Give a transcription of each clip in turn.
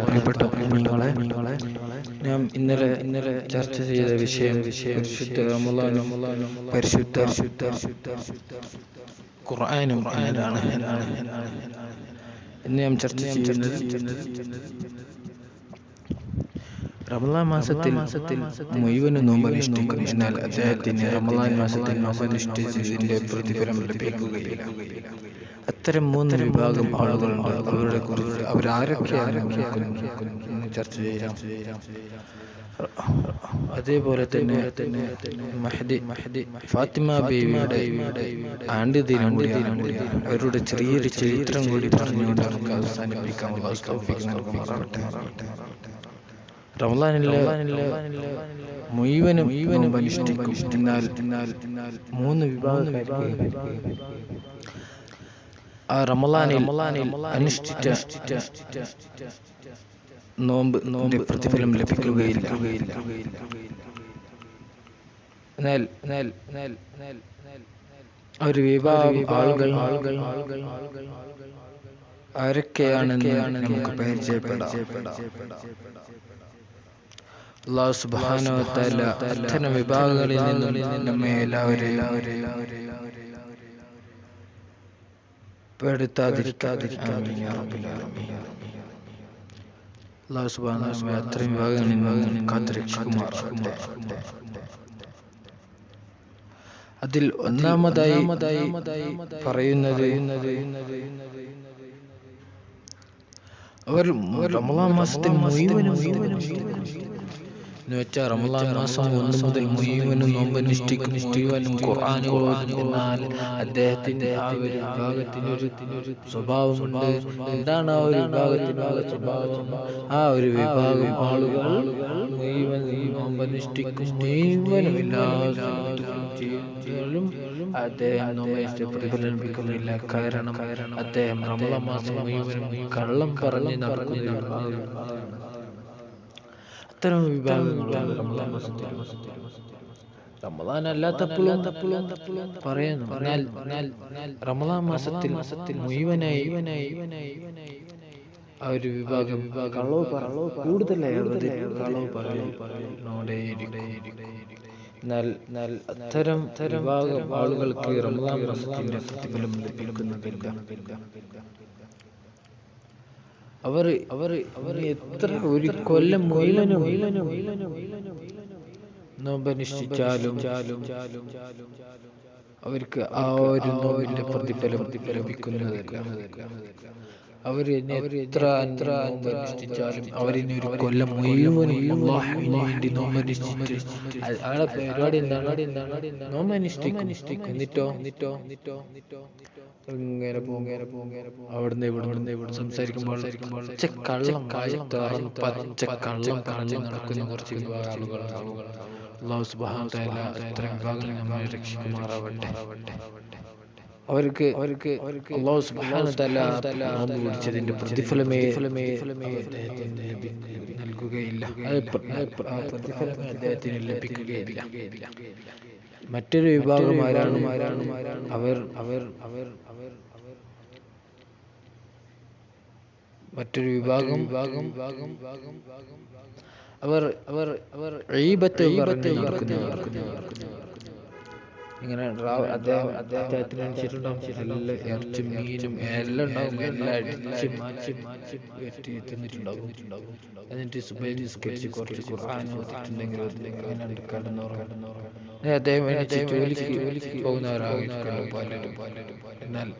പ്രിയപ്പെട്ട നിങ്ങളെ ഞാൻ ഇന്നലെ ഇന്നലെ ചർച്ച ചെയ്ത വിഷയം വിഷയം പരിശുദ്ധ ഖുർആനും എന്നാണ് എന്നാണ് ഇന്ന് ഞാൻ ചർച്ച ചെയ്യുന്നത് റമളാൻ മാസത്തിൽ മാസത്തിൽ മുഴുവനും നോമ്പ് അനുഷ്ഠിക്കും എന്നാൽ അദ്ദേഹത്തിന് റമളാൻ മാസത്തിൽ നോമ്പ് അനുഷ്ഠിച്ചതിന്റെ പ്രതിഫലം ലഭിക്കുകയില്ല. അത്തരം മൂന്ന് വിഭാഗം ആളുകളുണ്ട്. അവരുടെ കുറിച്ച് അവരാരൊക്കെയാണ് ചർച്ച ചെയ്യാം. അതേപോലെ തന്നെ മഹദി മഹദി ഫാത്തിമ ബേബിയുടെ ആണ്ട് ദിനം അവരുടെ ചെറിയൊരു ചരിത്രം കൂടി പറഞ്ഞുകൊണ്ട് നമുക്ക് അവസാനിപ്പിക്കാൻ അല്ലാഹു റമളാനിലെ മുഴുവനും മുഴുവനും അനുഷ്ഠിക്കും എന്നാൽ എന്നാൽ എന്നാൽ മൂന്ന് വിഭാഗക്കാർക്ക് ആ റമളാനിൽ അനുഷ്ഠിച്ച നോമ്പ് നോമ്പ് പ്രതിഫലം ലഭിക്കുകയില്ല. എന്നാൽ എന്നാൽ എന്നാൽ എന്നാൽ ഒരു വിഭാഗം ആളുകൾ ആളുകൾ ആളുകൾ ആളുകൾ ആരൊക്കെയാണെന്ന് നമുക്ക് പരിചയപ്പെടാം. അള്ളാഹു തആല അത്തരം വിഭാഗങ്ങളിൽ നിന്നും നമ്മെ എല്ലാവരെയും അള്ളാഹു അത്തരം വിഭാഗങ്ങളിൽ നിന്നും അതിൽ ഒന്നാമതായി പറയുന്നത് അവർ മാസത്തെ മുഴുവനും മുഴുവനും എന്ന് വെച്ചാൽ റമളാൻ മാസം ഒന്ന് മുതൽ മുഴുവനും നോമ്പനുഷ്ഠിക്കും മുഴുവനും ഖുർആൻ എന്നാൽ അദ്ദേഹത്തിന്റെ ആ ഒരു വിഭാഗത്തിന് ഒരു സ്വഭാവമുണ്ട്. എന്താണ് ആ ഒരു സ്വഭാവം? ആ ഒരു വിഭാഗം ആളുകൾ മുഴുവൻ ഈ നോമ്പനുഷ്ഠിക്കും മുഴുവനും എല്ലാ അദ്ദേഹം നോമ്പനുഷ്ഠ പ്രതിഫലം ലഭിക്കുന്നില്ല കാരണം അദ്ദേഹം റമളാൻ മാസം മുഴുവനും കള്ളം പറഞ്ഞ് നടക്കുന്ന ആ ഒരു അത്തരം വിഭാഗങ്ങളാണ് റമളാൻ അല്ലാത്തപ്പോഴും തപ്പോഴും തപ്പോഴും പറയുന്നു. റമളാൻ മാസത്തിൽ മുഴുവനായി ആ ഒരു വിഭാഗം കളവ് പറവ് കൂടുതലായി കളവ് എന്നാൽ അത്തരം വിഭാഗം ആളുകൾക്ക് റമളാൻ മാസത്തിന്റെ പ്രതിഫലം ലഭിക്കുന്നതില്ല. അവർ അവർ അവർ എത്ര ഒരു കൊല്ലം മുഴുവനും നോമ്പനുഷ്ഠിച്ചാലും അവർക്ക് ആ ഒരു നോവിന്റെ പ്രതിഫലം ലഭിക്കുന്നതല്ല. അവർ എത്ര എത്ര അനുഷ്ഠിച്ചാലും അവരിനി ഒരു കൊല്ലം. മുഴുവനും വേണ്ടി നോമ്പനുഷ്ഠിച്ച് അയാളെ പരിപാടി എന്താണ്? നോമ്പനുഷ്ഠിക്കും എന്നിട്ടോ? എന്നിട്ടോ? എന്നിട്ടോ? എന്നിട്ടോ? ഇങ്ങനെ പോകും. ഇങ്ങനെ പോകും. ഇങ്ങനെ പോകും. അവിടുന്ന് ഇവിടുന്ന് ഇവിടെ സംസാരിക്കുമ്പോൾ പച്ച കള്ളം പച്ച നടക്കുന്ന കുറച്ച് വിഭാഗം ആളുകൾ അള്ളാഹു തആല അത്തരം വിഭാഗങ്ങൾ നമ്മെ രക്ഷിക്കുമാറാവട്ടെ. അവർക്ക് അവർക്ക് അള്ളാഹു സുബ്ഹാനഹു തആല നോമ്പ് പിടിച്ചതിന്റെ പ്രതിഫലമേ നൽകുകയില്ല. പ്രതിഫലമേ അദ്ദേഹത്തിന് ലഭിക്കുകയില്ല. മറ്റൊരു വിഭാഗം ആരാണ് ആരാണ് അവർ അവർ അവർ അവർ മറ്റൊരു വിഭാഗം വിഭാഗം വിഭാഗം വിഭാഗം അവർ അവർ അവർ ഈബത്ത് പറഞ്ഞു നടക്കുന്നവർ ഇങ്ങനെ അദ്ദേഹം അദ്ദേഹത്തിന് അനുസരിച്ചിട്ടുണ്ടാവും നല്ല ഇറച്ചും മീനും എല്ലാം ഉണ്ടാവും എല്ലാം അടിച്ച് മാച്ച് വെട്ടി തിന്നിട്ടുണ്ടാവും എന്നിട്ട് സുബൈ നിസ്കരിച്ച് കുറച്ച് ഖുർആൻ ഓതിട്ടുണ്ടെങ്കിൽ അങ്ങനെ കടന്നുറങ്ങും അദ്ദേഹം ജോലിക്ക് ജോലിക്ക് പോകുന്നവരായിരിക്കുമല്ലോ പലരും പലരും എന്നാൽ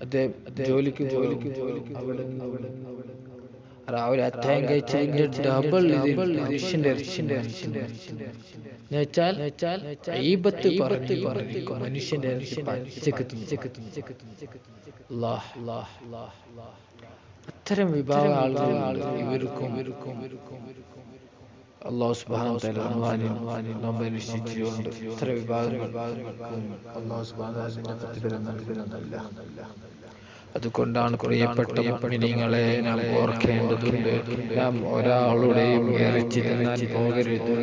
അദ്ദേഹം ജോലിക്ക് ജോലിക്ക് ജോലിക്ക് അവിടെ അവിടെ നിന്ന് രാവിലെ അധ്യായം കഴിച്ചതിന്റെ ഡബിൾ ഈബത്ത് പറഞ്ഞു പറഞ്ഞു മനുഷ്യന്റെ അത്തരം വിഭാഗ ആളുകൾ ഇവർക്കും അള്ളാഹു ഇത്ര വിഭാഗങ്ങൾ അള്ളാഹു സുബ്ഹാനഹു തആല പ്രതിഫലം നൽകുന്നതല്ല. അതുകൊണ്ടാണ് പ്രിയപ്പെട്ട പെണ്ണിങ്ങളെ നാം ഓർക്കേണ്ടതുണ്ട്. നാം ഒരാളുടെയും ഇറച്ചി തിന്നാൻ പോകരുത്.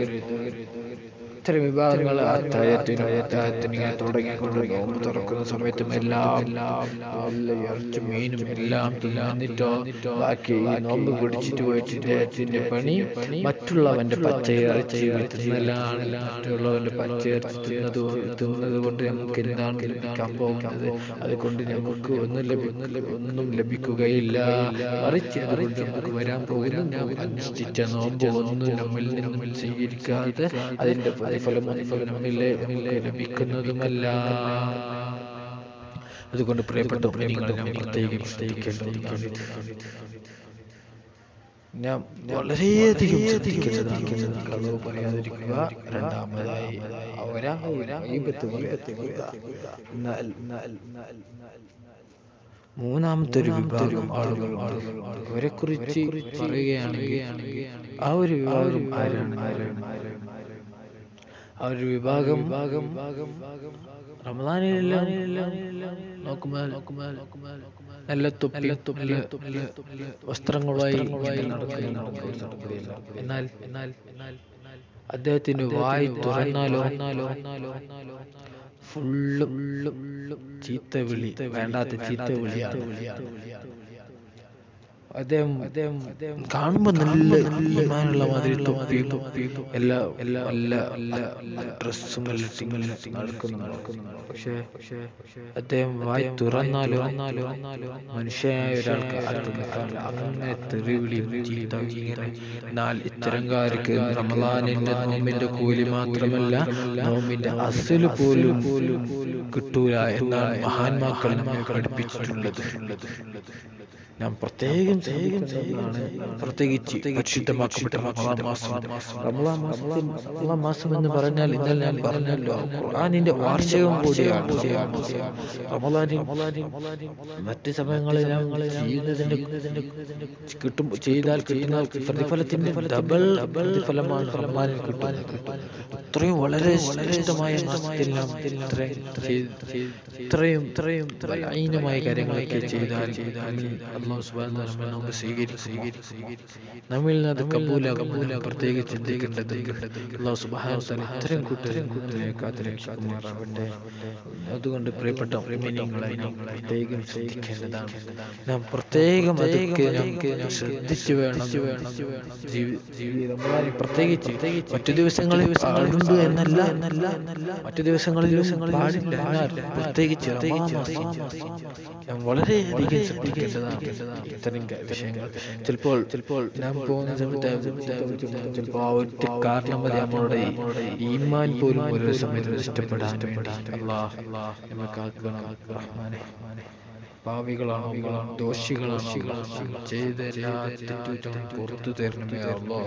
ഇത്തരം വിഭാഗങ്ങൾ തുടങ്ങിക്കൊണ്ട് നോമ്പ് തുറക്കുന്ന സമയത്തും എല്ലാം ഇറച്ചും മീനും എല്ലാം തിന്നിട്ടോ ബാക്കി നോമ്പ് പിടിച്ചിട്ട് പോയിട്ട് ഇദ്ദേഹത്തിന്റെ പണി മറ്റുള്ളവന്റെ പച്ചയിറച്ചി തിന്നലാണ് മറ്റുള്ളവന്റെ പച്ചയിറച്ചി തിന്നത് തിന്നത് കൊണ്ട് നമുക്ക് എന്താണ് ലഭിക്കാൻ പോകുന്നത്? അതുകൊണ്ട് നമുക്ക് ഒന്നും ലഭിക്കുന്നില്ല ഒന്നും ലഭിക്കുകയില്ല. മറിച്ച് അതുകൊണ്ട് നമുക്ക് വരാൻ പോകുന്നു. ഞാൻ അനുഷ്ഠിച്ച നോമ്പ് ഒന്നും നമ്മിൽ നിന്നും സ്വീകരിക്കാതെ അതിന്റെ പ്രതിഫലം ഒന്നും ലഭിക്കുന്നതുമല്ല. അതുകൊണ്ട് പ്രിയപ്പെട്ട നിങ്ങൾ ഞാൻ പ്രത്യേകം ശ്രദ്ധിക്കേണ്ടതാണ് ഞാൻ വളരെയധികം ശ്രദ്ധിക്കേണ്ടതാണ് കളവ് പറയാതിരിക്കുക. രണ്ടാമതായി മൂന്നാമത്തെ ഒരു വിഭാഗം ആളുകൾ അവരെ കുറിച്ച് പറയുകയാണെങ്കിൽ ആ ഒരു വിഭാഗം ആരാണ്? ആരാണ്? ആ ഒരു വിഭാഗം ഭാഗം ഭാഗം റമദാനിലെല്ലാം നോക്കുമ്പോൾ നോക്കുമ്പോൾ നല്ല തൊപ്പി തൊപ്പി വസ്ത്രങ്ങളുമായി എന്നാൽ അദ്ദേഹത്തിന്റെ വായി തുറന്നാലോ ഫുള്ള് ചീത്ത വിളി വേണ്ടാത്ത ചീത്ത വിളിയാണ്. അദ്ദേഹം അദ്ദേഹം നല്ല നല്ല മാതിരി തൊപ്പി തൊപ്പി എല്ലാ എല്ലാ എല്ലാ എല്ലാ ഡ്രസ്സും നടക്കുന്നു. നടക്കുന്നു. പക്ഷേ പക്ഷേ അദ്ദേഹം വായി തുറന്നാലോ മനുഷ്യനായ ഒരാൾക്ക് അങ്ങനെ തെറിവിളി എന്നാൽ ഇത്തരംകാർക്ക് റമദാനിന്റെ നോമ്പിന്റെ കൂലി മാത്രമല്ല നോമ്പിന്റെ അസൽ പോലും പോലും കിട്ടൂല എന്നാണ് മഹാന്മാക്കൾ പഠിപ്പിച്ചിട്ടുള്ളത്. ഞാൻ പ്രത്യേകം പ്രത്യേകം പ്രത്യേകിച്ച് മാസം എന്ന് പറഞ്ഞാൽ ഇന്നലെ ഞാൻ പറഞ്ഞല്ലോ. ഖുർആാനിന്റെ വാർഷികം കൂടിയാണ്. മറ്റ് സമയങ്ങളിൽ ചെയ്യുന്നതിന്റെ കിട്ടും ചെയ്താൽ കിട്ടുന്ന പ്രതിഫലത്തിന്റെ ഡബിൾ ഫലമാണ് റമളാനിൽ കിട്ടുന്നത്. ഇത്രയും വളരെ ശ്രേഷ്ഠമായ മാസത്തിൽ നാം ഇത്രയും ഇത്രയും ഇത്രയും കാര്യങ്ങളൊക്കെ ചെയ്താൽ ചെയ്താൽ അള്ളാഹു നമുക്ക് സ്വീകരിക്കും നമ്മിൽ അത് കബൂലാകും ചിന്തിക്കേണ്ടത് അള്ളാഹു ഇത്തരം കൂട്ടരും കൂട്ടരെ കാത്തിരക്ഷിക്കുമാറാവട്ടെ അതുകൊണ്ട് പ്രിയപ്പെട്ട നാം പ്രത്യേകം ശ്രദ്ധിക്കേണ്ടതാണ്. നാം പ്രത്യേകം അതൊക്കെ നമുക്ക് ശ്രദ്ധിച്ചു വേണം. ജീവിതം പ്രത്യേകിച്ച് മറ്റു ദിവസങ്ങളിൽ പാടുണ്ട് എന്നല്ല. മറ്റു ദിവസങ്ങളിൽ പാടില്ല പ്രത്യേകിച്ച് വളരെയധികം ശ്രദ്ധിക്കേണ്ടതാണ്. ഇത്തരം വിഷയങ്ങൾ. ചിലപ്പോൾ ചിലപ്പോൾ പോകുന്ന സമയത്ത് ചിലപ്പോൾ ആ ഒറ്റ കാരണം മതി നമ്മളുടെ ഈമാൻ പോലും ഓരോ സമയത്ത് അള്ളാഹ് റഹ്മാനെ. പാവികളാണോ ദോഷികളാണോ ചെയ്ത എല്ലാ തെറ്റുകുറ്റങ്ങളും പുറത്തു തരണമേ അല്ലോ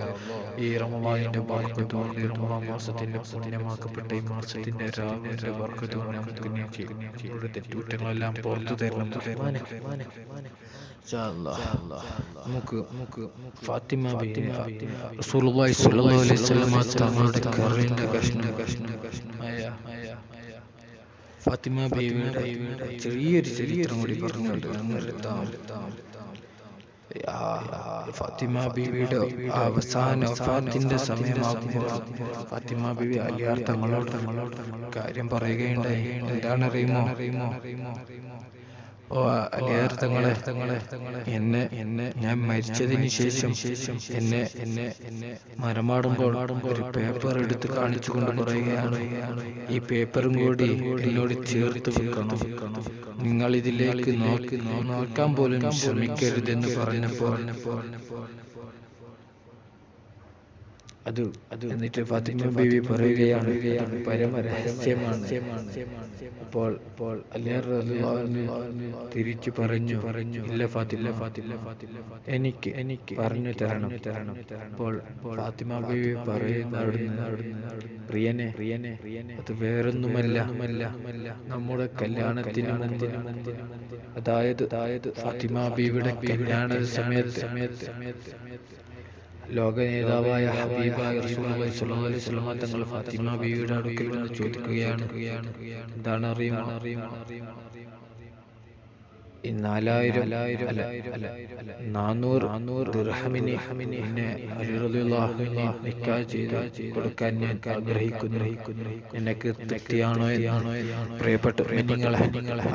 ഈ റമവാനിന്റെ ബർക്കത്തുകൊണ്ട് ഈ റമവാൻ മാസത്തിന്റെ പുണ്യമാക്കപ്പെട്ട ഈ മാസത്തിന്റെ രാവിലെ ബർക്കത്തുകൊണ്ട് നമുക്ക് ഞങ്ങളുടെ തെറ്റുകുറ്റങ്ങളെല്ലാം പുറത്തു തരണം. നമുക്ക് ഫാത്തിമ റസൂലുള്ളാഹി സ്വല്ലല്ലാഹു അലൈഹി വസല്ലം തങ്ങളുടെ കഷ്ണമായ ഫാത്തിമ ബീവിയുടെ ചെറിയൊരു ചരിത്രം കൂടി പറഞ്ഞുകൊണ്ട് ഫാത്തിമ ബീവിയുടെ അവസാന വഫാത്തിന്റെ സമയമാകുമ്പോൾ ഫാത്തിമ ബീവി അലിയാർ തങ്ങളോട് തങ്ങളോട് കാര്യം പറയുകയുണ്ടായി. എന്താണ് അറിയുമോ? അറിയുമോ? ഓ എന്നെ എന്നെ ഞാൻ മരിച്ചതിന് ശേഷം ശേഷം എന്നെ എന്നെ എന്നെ മരമാടുമ്പോൾ ഒരു പേപ്പർ എടുത്ത് കാണിച്ചു കൊണ്ട് പറയുകയാണ്. ഈ പേപ്പറും കൂടി എന്നോട് ചേർത്ത് വെക്കണം. നിങ്ങൾ ഇതിലേക്ക് നോക്കി നോക്കാൻ പോലും ശ്രമിക്കരുതെന്ന് പറഞ്ഞപ്പോൾ അത് അത് എന്നിട്ട് ഫാത്തിമ ബീവി പറയുകയാണ്. പരമരഹസ്യമാണ് അപ്പോൾ ഇപ്പോൾ തിരിച്ചു പറഞ്ഞു പറഞ്ഞു ഇല്ല ഫാത്തില്ല ഫാത്തില്ല ഫാത്തില്ല എനിക്ക് എനിക്ക് പറഞ്ഞു തരണം. തരണം അപ്പോൾ ഫാത്തിമ ബീവി പറയുന്ന അവിടുന്ന് പ്രിയനെ പ്രിയനെ പ്രിയനെ അത് വേറൊന്നുമല്ല. നമ്മുടെ കല്യാണത്തിന് അതായത് അതായത് ഫാത്തിമ ബീവിയുടെ കല്യാണ സമയത്ത് സമയത്ത് സമയത്ത് ലോക നേതാവായ ഹബീബായ റസൂലുള്ളാഹി തങ്ങൾ ഫാത്തിമ ബീവിയുടെ അടുക്കൽ വന്ന് ചോദിക്കുകയാണ്. എന്താണ് അറിയുമോ നാലായിരം നാനൂറ് ദിർഹമിനെ എന്നെ ചെയ്ത് കൊടുക്കാൻ ഞാൻ ആഗ്രഹിക്കുന്നു. എന്നാണോ പ്രിയപ്പെട്ട നിങ്ങളെ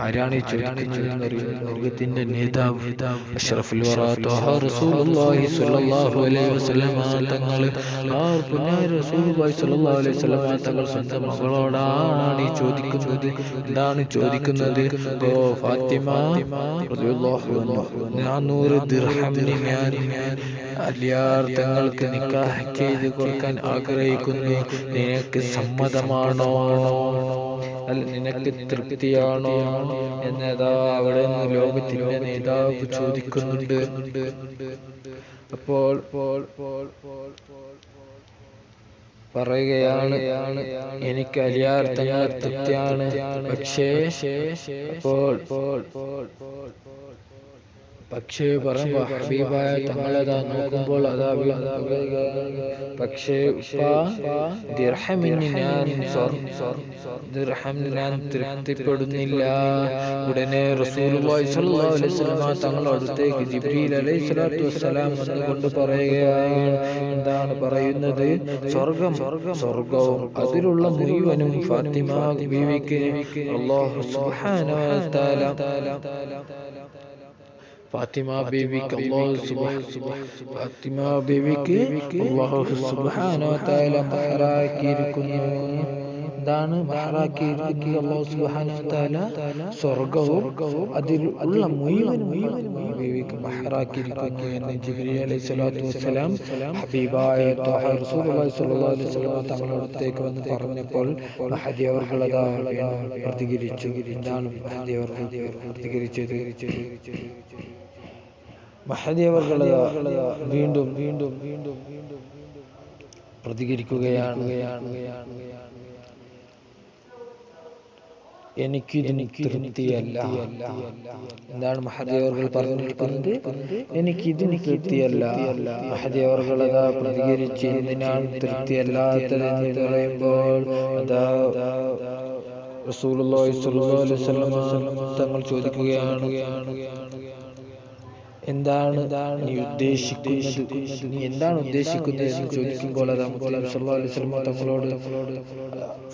ആരാണ് ഈ ചോദിക്കുന്നത് ലോകത്തിന്റെ നേതാവ് അഷ്റഫുൽ റസൂലുള്ളാഹി സ്വല്ലല്ലാഹു അലൈഹി വസല്ലം തങ്ങൾ ആ പുണ്യ റസൂലുള്ളാഹി സ്വല്ലല്ലാഹു അലൈഹി വസല്ലം തങ്ങൾ സ്വന്തം മകളോടാണ് ഈ ചോദിക്കുന്നത്. എന്താണ് ചോദിക്കുന്നത്? ഓ ഫാത്തിമ നാനൂറ് ദിർഹമിന് ഞാൻ അലിയാർ തങ്ങൾക്ക് നിക്കാഹ് ചെയ്ത് കൊടുക്കാൻ ആഗ്രഹിക്കുന്നു. നിനക്ക് സമ്മതമാണോ? അല്ല നിനക്ക് തൃപ്തിയാണോ എന്നതാ അവിടെ നിന്ന് ലോകത്തിന്റെ നേതാവ് ചോദിക്കുന്നുണ്ട് അപ്പോൾ പോൾ പോൾ പോൾ അപ്പോൾ പറയുകയാണ് എനിക്ക് അലിയാർ തൃപ്തിയാണ്. പക്ഷേ അപ്പോൾ പക്ഷേ പറയുമ്പോ ഹബീബായ തങ്ങളതാ നോക്കുമ്പോൾ അതാ പക്ഷേ ഞാൻ തൃപ്തിപ്പെടുന്നില്ല. ഉടനെ റസൂലുള്ളാഹി സ്വല്ലല്ലാഹു അലൈഹി വസല്ലം തങ്ങളുടെ ജിബ്രീൽ പറയുകയാണ്. എന്താണ് പറയുന്നത്? സ്വർഗം സ്വർഗവും അതിലുള്ള മുഴുവനും ഫാത്തിമ ബീവിക്ക് അല്ലാഹു സുബ്ഹാനഹു വ തആല ഫാത്തിമ ബീവിക്ക് അല്ലാഹു സുബ്ഹാ- ഫാത്തിമ ബീവിക്ക് അല്ലാഹു സുബ്ഹാനഹു തആല മഹറാക്കിയിരിക്കുന്നു. എന്താണ് മഹറാക്കിയിരിക്കുന്നത്? അല്ലാഹു സുബ്ഹാനഹു തആല സ്വർഗവും അതിൽ ഉള്ള മുഴുവൻ മുഴുവൻ ബീവിക്ക് മഹറാക്കിയിരിക്കുന്നു എന്ന് ജിബ്രീൽ അലൈഹി സ്വലാത്തു വസ്സലാം ഹബീബായ ത്വഹ റസൂലുള്ളാഹി സ്വല്ലല്ലാഹു അലൈഹി വസല്ലം തങ്ങളുടെ അടുത്തേക്ക് വന്ന് പറഞ്ഞപ്പോൾ മഹദി അവർകൾ അതാ പ്രതികരിച്ചു. എന്താണ് മഹദി അവർകൾ പ്രതികരിച്ചത്? മഹദി അവർകൾ വീണ്ടും വീണ്ടും വീണ്ടും വീണ്ടും പ്രതികരിക്കുകയാണ് എനിക്ക് തൃപ്തിയല്ല. എന്താണ് മഹദേവർകൾ പറഞ്ഞിരിക്കുന്നത്? എനിക്ക് ഇതിന് തൃപ്തിയല്ല. മഹദേവർകൾ അതാ പ്രതികരിച്ച് എന്തിനാണ് തൃപ്തിയല്ലാത്തതെന്ന് പറയുമ്പോൾ അതാ റസൂലുള്ളാഹി സ്വല്ലല്ലാഹു അലൈഹി വസല്ലം തങ്ങൾ ചോദിക്കുകയാണ്. എന്താണ് നീ ഉദ്ദേശിക്കുന്നത്? നീ എന്താണ് ഉദ്ദേശിക്കുന്നത് എന്ന് ചോദിക്കുമ്പോൾ അത് തങ്ങളോട്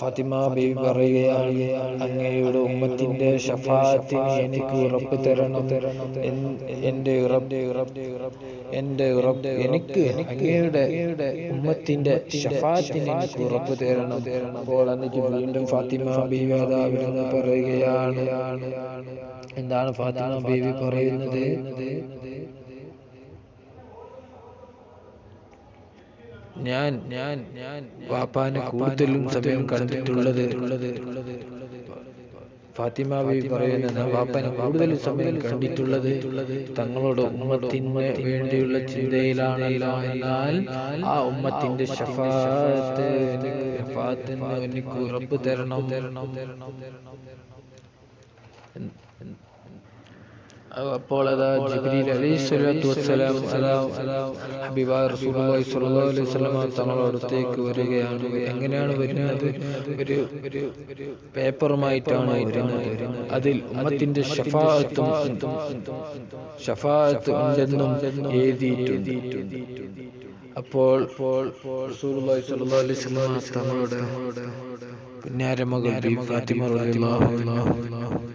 ഫാത്തിമ ബേബി പറയുകയാണ് അങ്ങയുടെ ഉമ്മത്തിന്റെ ഷഫാത്തിന് എനിക്ക് ഉറപ്പ് തരണം. എന്റെ ഉറപ്പ് എന്റെ ഉറപ്പ് എനിക്ക് അങ്ങയുടെ ഉമ്മത്തിന്റെ ഷഫാത്തിന് എനിക്ക് ഉറപ്പ് തരണം. അപ്പോൾ അന്നിക്ക് വീണ്ടും ഫാത്തിമ അതാ പറയുകയാണ്. എന്താണ് ഫാത്തിമ ബേബി പറയുന്നത്? ഞാൻ ഞാൻ ഞാൻ വാപ്പാനെ കൂടുതലും സമയം കണ്ടിട്ടുള്ളത് ഫാത്തിമ ബീവി പറയുന്നത് വാപ്പനെ കൂടുതൽ സമയം കണ്ടിട്ടുള്ളത് തങ്ങളുടെ ഉമ്മത്തിന് വേണ്ടിയുള്ള ചിന്തയിലാണല്ലോ എന്നാൽ ആ ഉമ്മത്തിന്റെ ഷഫാത്ത് എനിക്ക് ഷഫാത്തിന് എനിക്ക് ഉറപ്പ് തരണം. തരണം. തരണം അപ്പോൾ ജിബ്രീൽ ഹബീബായ റസൂലുള്ളാഹി അലൈഹി വസല്ലം അടുത്തേക്ക് വരികയാണ്. എങ്ങനെയാണ് വരുന്നത്? ഒരു ഒരു പേപ്പറുമായിട്ടാണ് വരുന്നത്. അതിൽ ഉമ്മത്തിന്റെ ഷഫാഅത്തും ഷഫാഅത്ത് അപ്പോൾ റസൂലുള്ളാഹി അലൈഹി പുണ്യാരമകൾ ബി ഫാത്തിമ റളിയല്ലാഹു അൻഹ.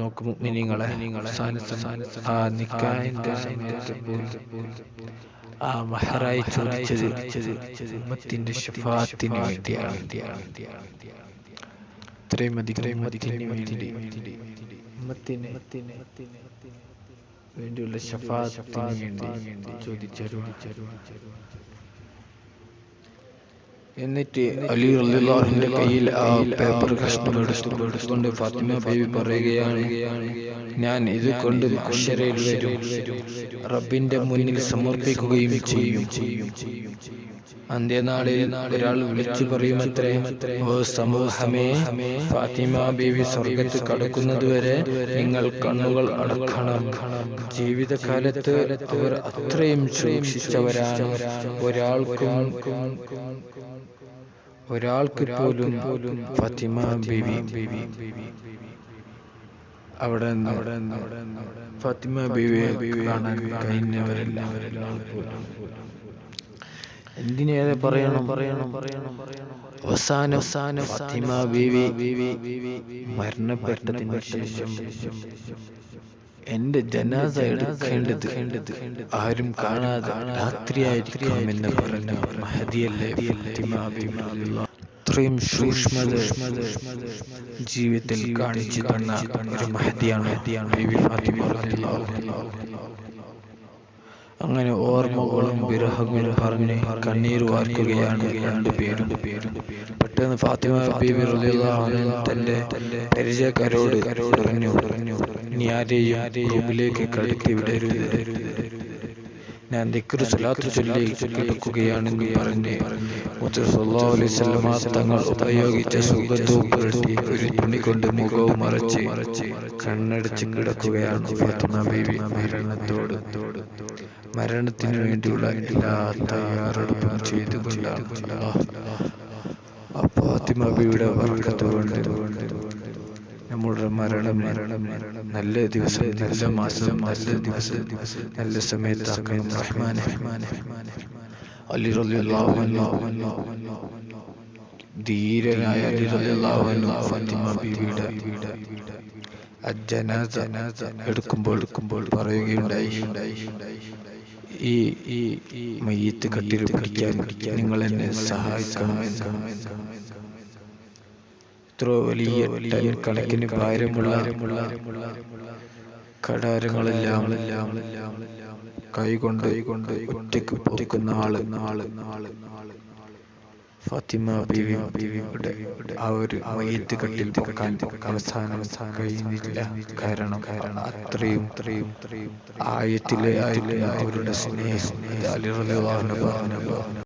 നോക്കും നിങ്ങളെ ആ നിക്കാഹിന്റെ സമയത്ത് പോലും ആ മഹറായി ചോദിച്ചത് ഉമ്മത്തിന്റെ ഷഫാത്തിന് വേണ്ടിയാണ്. ഇത്രയും അധികം വേണ്ടി ഉമ്മത്തിന് വേണ്ടിയുള്ള വേണ്ടി ചോദിച്ചു എന്നിട്ട് അലി റളിയല്ലാഹുവിന്റെ കയ്യിൽ ആ പേപ്പർ കഷ്ണം എടുത്തു. എടുത്തുകൊണ്ട് ഫാത്തിമ ബേബി പറയുകയാണ് ഞാൻ ഇത് കൊണ്ട് അക്ഷരയിൽ വരും. റബ്ബിന്റെ മുന്നിൽ സമർപ്പിക്കുകയും ചെയ്യും. അന്ത്യനാളിൽ ഒരാൾ വിളിച്ചു പറയുമത്രേ ഓ സമൂഹമേ ഫാത്തിമ ബേബി സ്വർഗത്ത് കടക്കുന്നതുവരെ നിങ്ങൾ കണ്ണുകൾ അടക്കണം. ജീവിതകാലത്ത് അവർ അത്രയും സൂക്ഷിച്ചവരാണ് ഒരാൾക്കും ഒരാൾക്ക് പോലും ഫാത്തിമ ബേബി. അവിടെ അവിടെ ഫാത്തിമ ബീവിയെ കാണാൻ കഴിഞ്ഞവരെല്ലാം എന്തിനേറെ പറയണം? പറയണം? പറയണം അവസാന അവസാനം ഫാത്തിമ ബീവി ബീവി മരണപ്പെട്ടതിന് ശേഷം. എന്റെ ജനാസ എടുക്കേണ്ടത് ആരും കാണാതെ രാത്രിയായിരിക്കാമെന്ന് പറഞ്ഞ ബീവി അത്രയും സൂക്ഷ്മത ജീവിതത്തിൽ കാണിച്ചു തന്ന ഒരു മഹതിയാണ് ബീവി ഫാത്തിമ. അങ്ങനെ ഓർമ്മകളും വിരഹങ്ങളും പറഞ്ഞ് കണ്ണീർ വാർക്കുകയാണ് രണ്ടു പേരും. പെട്ടെന്ന് ഫാത്തിമ ബീബി തന്റെ പരിചയക്കാരോട് പറഞ്ഞു പറഞ്ഞു ഇനി ആരെയും റൂമിലേക്ക് കടത്തി വിടരുത്. ഞാൻ പറഞ്ഞ് സല്ലല്ലാഹു അലൈഹി തങ്ങൾ ഉപയോഗിച്ച സുഗന്ധവും പുരട്ടി ഒരു തുണി കൊണ്ട് മുഖവും മറച്ച് കണ്ണടച്ച് കിടക്കുകയാണ് ഫാത്തിമ ബീവി മരണത്തോട്. മരണത്തിന് വേണ്ടിയുള്ള എല്ലാ തയ്യാറെടുപ്പും ചെയ്തുകൊണ്ടാണ് അല്ലാഹ് ആ ഫാത്തിമ ബീവിയുടെ വർക്കത്ത് കൊണ്ട് നമ്മുടെ മരണം മരണം നല്ല ദിവസം നല്ല മാസം നല്ല ദിവസം നല്ല സമയത്താക്കണം അലി ധീരനായ അലി ഫാത്തിമ ബീവിയുടെ എടുക്കുമ്പോൾ എടുക്കുമ്പോൾ പറയുകയുണ്ടായി ഈ ഈ ഈ മയ്യത്ത് കട്ടിൽ പിടിക്കാൻ നിങ്ങൾ എന്നെ സഹായിക്കണമെന്ന്. ഇത്ര വലിയ ടൺ കണക്കിന് ഭാരമുള്ള കടാരങ്ങളെല്ലാം കൈകൊണ്ട് കൊണ്ട് ഒറ്റയ്ക്ക് പൊക്കുന്ന ആൾ. നാൾ നാൾ നാൾ ഫാത്തിമ ബീവി ബീവിയുടെ ആ ഒരു മയ്യത്ത് കട്ടിൽ പൊക്കാൻ അവസാനം കഴിഞ്ഞില്ല. കാരണം കാരണം അത്രയും ആയത്തിലെ ആയിരുന്നു അവരുടെ സ്നേഹം.